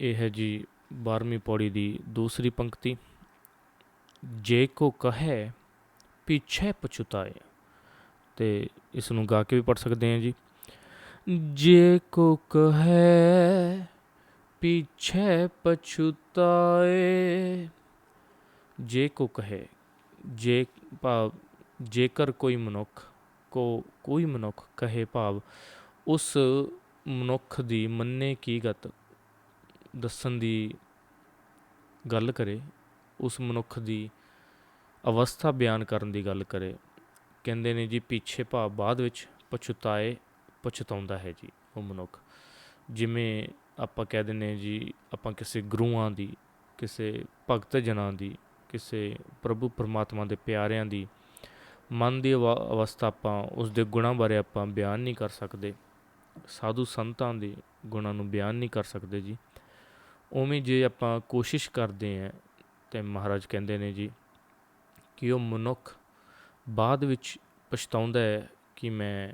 ਇਹ ਹੈ ਜੀ 12ਵੀਂ ਪੌੜੀ ਦੀ ਦੂਸਰੀ ਪੰਕਤੀ। ਜੇ ਕੋ ਕਹੇ, ਪਿਛੇ ਪਛੁਤਾਏ। ਤੇ ਇਸ ਨੂੰ ਗਾ ਕੇ ਵੀ ਪੜ ਸਕਦੇ ਹਾਂ ਜੀ। ਜੇ ਕੋ ਕਹੇ, ਪਿਛੇ ਪਛੁਤਾਏ। ਜੇ ਕੋ ਕਹੇ, ਜੇ ਭਾਵ, ਜੇਕਰ ਕੋਈ ਮਨੁੱਖ ਕੋ ਕੋਈ ਮਨੁੱਖ ਕਹੇ ਭਾਵ, ਉਸ ਮਨੁੱਖ ਦੀ ਮੰਨੇ ਕੀ ਗਤ? ਦੱਸਣ ਦੀ ਗੱਲ ਕਰੇ, ਉਸ ਮਨੁੱਖ ਦੀ ਅਵਸਥਾ ਬਿਆਨ ਕਰਨ ਦੀ ਗੱਲ ਕਰੇ, ਕਹਿੰਦੇ ਨੇ ਜੀ, ਪਿੱਛੇ ਭਾਵ ਬਾਅਦ ਵਿੱਚ ਪਛਤਾਏ, ਪਛਤਾਉਂਦਾ ਹੈ ਜੀ ਉਹ ਮਨੁੱਖ। ਜਿਵੇਂ ਆਪਾਂ ਕਹਿ ਦਿੰਦੇ ਜੀ, ਆਪਾਂ ਕਿਸੇ ਗੁਰੂਆਂ ਦੀ, ਕਿਸੇ ਭਗਤ ਜਨਾਂ ਦੀ, ਕਿਸੇ ਪ੍ਰਭੂ ਪਰਮਾਤਮਾ ਦੇ ਪਿਆਰਿਆਂ ਦੀ ਮਨ ਦੀ ਅਵਾ- ਅਵਸਥਾ ਆਪਾਂ, ਉਸ ਦੇ ਗੁਣਾਂ ਬਾਰੇ ਆਪਾਂ ਬਿਆਨ ਨਹੀਂ ਕਰ ਸਕਦੇ। ਸਾਧੂ ਸੰਤਾਂ ਦੇ ਗੁਣਾਂ ਨੂੰ ਬਿਆਨ ਨਹੀਂ ਕਰ ਸਕਦੇ ਜੀ। ਉਵੇਂ ਜੇ ਆਪਾਂ ਕੋਸ਼ਿਸ਼ ਕਰਦੇ ਹਾਂ, ਤੇ ਮਹਾਰਾਜ ਕਹਿੰਦੇ ਨੇ ਜੀ ਕਿ ਉਹ ਮਨੁੱਖ ਬਾਅਦ ਵਿੱਚ ਪਛਤਾਉਂਦਾ ਹੈ ਕਿ ਮੈਂ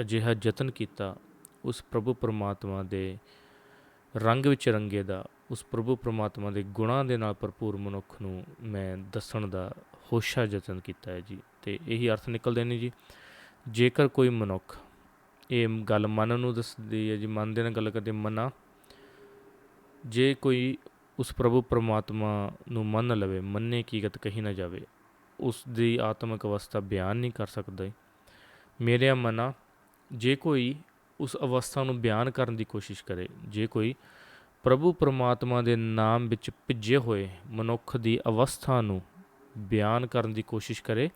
ਅਜਿਹਾ ਯਤਨ ਕੀਤਾ, ਉਸ ਪ੍ਰਭੂ ਪਰਮਾਤਮਾ ਦੇ ਰੰਗ ਵਿੱਚ ਰੰਗੇ ਦਾ, ਉਸ ਪ੍ਰਭੂ ਪਰਮਾਤਮਾ ਦੇ ਗੁਣਾਂ ਦੇ ਨਾਲ ਭਰਪੂਰ ਮਨੁੱਖ ਨੂੰ ਮੈਂ ਦੱਸਣ ਦਾ ਹੋਸ਼ਾ ਯਤਨ ਕੀਤਾ ਹੈ ਜੀ। ਤੇ ਇਹੀ ਅਰਥ ਨਿਕਲਦੇ ਨੇ ਜੀ। ਜੇਕਰ ਕੋਈ ਮਨੁੱਖ ਇਹ ਗੱਲ ਮਨ ਨੂੰ ਦੱਸਦੀ ਹੈ ਜੀ, ਮਨ ਦੇ ਨਾਲ ਗੱਲ ਕਰਦੇ, ਮਨਾ ਜੇ ਕੋਈ ਉਸ ਪ੍ਰਭੂ ਪਰਮਾਤਮਾ ਨੂੰ ਮੰਨ ਲਵੇ, ਮੰਨੇ ਕੀ ਗਤ ਕਹੀ ਨਾ ਜਾਵੇ ਉਸ ਦੀ ਆਤਮਿਕ ਅਵਸਥਾ ਬਿਆਨ ਨਹੀਂ ਕਰ ਸਕਦਾ। ਮੇਰਿਆ ਮਨਾ, ਜੇ ਕੋਈ ਉਸ ਅਵਸਥਾ ਨੂੰ ਬਿਆਨ ਕਰਨ ਦੀ ਕੋਸ਼ਿਸ਼ ਕਰੇ, ਜੇ ਕੋਈ ਪ੍ਰਭੂ ਪਰਮਾਤਮਾ ਦੇ ਨਾਮ ਵਿੱਚ ਭਿੱਜੇ ਹੋਏ ਮਨੁੱਖ ਦੀ ਅਵਸਥਾ ਨੂੰ ਬਿਆਨ ਕਰਨ ਦੀ ਕੋਸ਼ਿਸ਼ ਕਰੇ,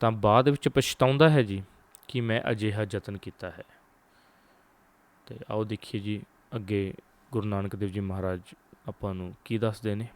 ਤਾਂ ਬਾਅਦ ਵਿੱਚ ਪਛਤਾਉਂਦਾ ਹੈ ਜੀ ਕਿ ਮੈਂ ਅਜਿਹਾ ਯਤਨ ਕੀਤਾ ਹੈ। ਤੇ ਆਓ ਦੇਖੀਏ ਜੀ, ਅੱਗੇ ਗੁਰੂ ਨਾਨਕ ਦੇਵ ਜੀ ਮਹਾਰਾਜ ਆਪਾਂ ਨੂੰ ਕੀ ਦੱਸਦੇ ਨੇ?